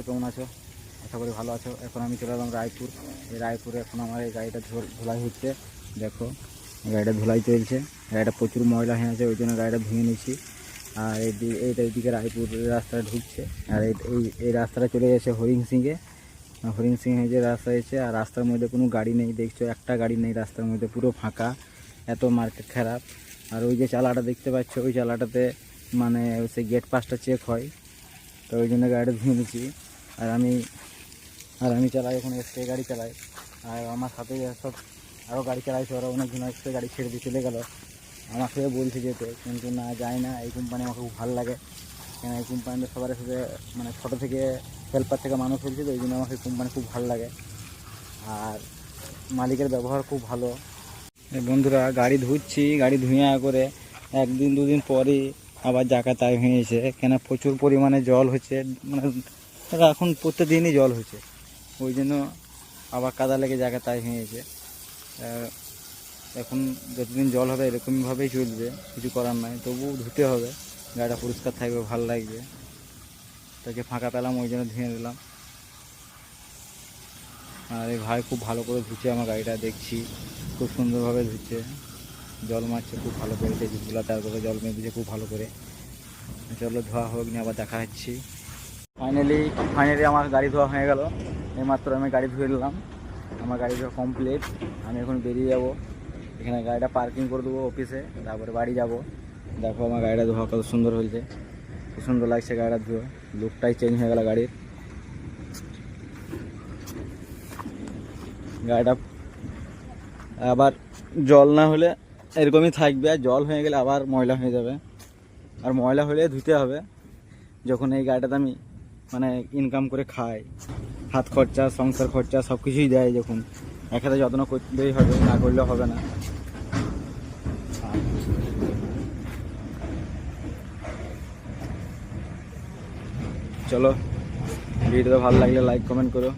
সবাই কেমন আছো? আশা করি ভালো আছো। এখন আমি চলে এলাম রায়পুর। এই রায়পুরে এখন আমার এই গাড়িটা ধুলাই হচ্ছে। দেখো গাড়িটা ধুলাই চলছে। গাড়িটা প্রচুর ময়লা হয়ে আছে, ওই জন্য গাড়িটা ধুয়ে নিচ্ছি আর এইটা এইদিকে রায়পুর রাস্তাটা ঢুকছে। আর এই, এই- রাস্তাটা চলে গেছে হরিং সিংয়ে। হরিং সিং যে রাস্তা এসে আর রাস্তার মধ্যে কোনো গাড়ি নেই। দেখছ, একটা গাড়ি নেই রাস্তার মধ্যে, পুরো ফাঁকা। এত মার্কেট খারাপ। আর ওই যে চালাটা দেখতে পাচ্ছ, ওই চালাটাতে মানে সেই গেট পাসটা চেক হয়। তো ওই জন্য গাড়িটা ধুয়ে নিচ্ছি আর আমি আর আমি চালাই এখন এক্সট্রা গাড়ি চালাই। আর আমার সাথে সব আরও গাড়ি চালাইছে, ওরা অনেকজন এক্সট্রা গাড়ি ছেড়ে দিয়ে চলে গেল। আমাকে বলছে যেতে, কিন্তু না যায় না। এই কোম্পানি আমাকে খুব ভালো লাগে। কেন, এই কোম্পানিতে সবার সাথে মানে ছোটো থেকে হেল্পার থেকে মানুষ হয়েছে তো ওই জন্য আমাকে কোম্পানি খুব ভালো লাগে। আর মালিকের ব্যবহার খুব ভালো। এই বন্ধুরা, গাড়ি ধুচ্ছি, গাড়ি ধুইয়া করে একদিন, দুদিন পরই আবার তাই হয়েছে। কেন, প্রচুর পরিমাণে জল হচ্ছে। মানে ধরো এখন প্রত্যেকদিনই জল হচ্ছে। ওই জন্য আবার কাদা লেগে জায়গা তাই হয়েছে। এখন যতদিন জল হবে এরকমভাবেই চলবে, কিছু করার নাই। তবুও ধুতে হবে, গাড়িটা পরিষ্কার থাকবে, ভালো লাগবে। তাকে ফাঁকা পেলাম, ওই জন্য ধুয়ে দিলাম আর এই ভাই খুব ভালো করে ধুচ্ছে আমার গাড়িটা, দেখছি খুব সুন্দরভাবে ধুচ্ছে। জল মারছে, খুব ভালো করে জিনিসগুলো তারপরে জল মেরে দিচ্ছে খুব ভালো করে। চলো, ধোয়া হোক, নিয়ে আবার দেখা হচ্ছি। ফাইনালি ফাইনালি আমার গাড়ি ধোয়া হয়ে গেল। এইমাত্র আমি গাড়ি ধুয়ে নিলাম। আমার গাড়ি ধোয়া কমপ্লিট আমি এখন বেরিয়ে যাব। এখানে গাড়িটা পার্কিং করে দেবো অফিসে তারপরে বাড়ি যাব। দেখো আমার গাড়িটা ধোয়া কত সুন্দর হয়েছে। কি সুন্দর লাগছে গাড়িটা ধোয়া। লুকটাই চেঞ্জ হয়ে গেল গাড়ির। গাড়িটা আবার জল না হলে এরকমই থাকবে। আর জল হয়ে গেলে আবার ময়লা হয়ে যাবে। আর ময়লা হলে ধুতে হবে। যখন এই গাড়িটাতে আমি মানে ইনকাম করে খায়। হাত খরচা, সংসার খরচা সব কিছুই দেয় যখন। একসাথে যত্ন করতেই হবে, না করলে হবে না। চলো, ভিডিওটা ভালো লাগলে লাইক কমেন্ট করো।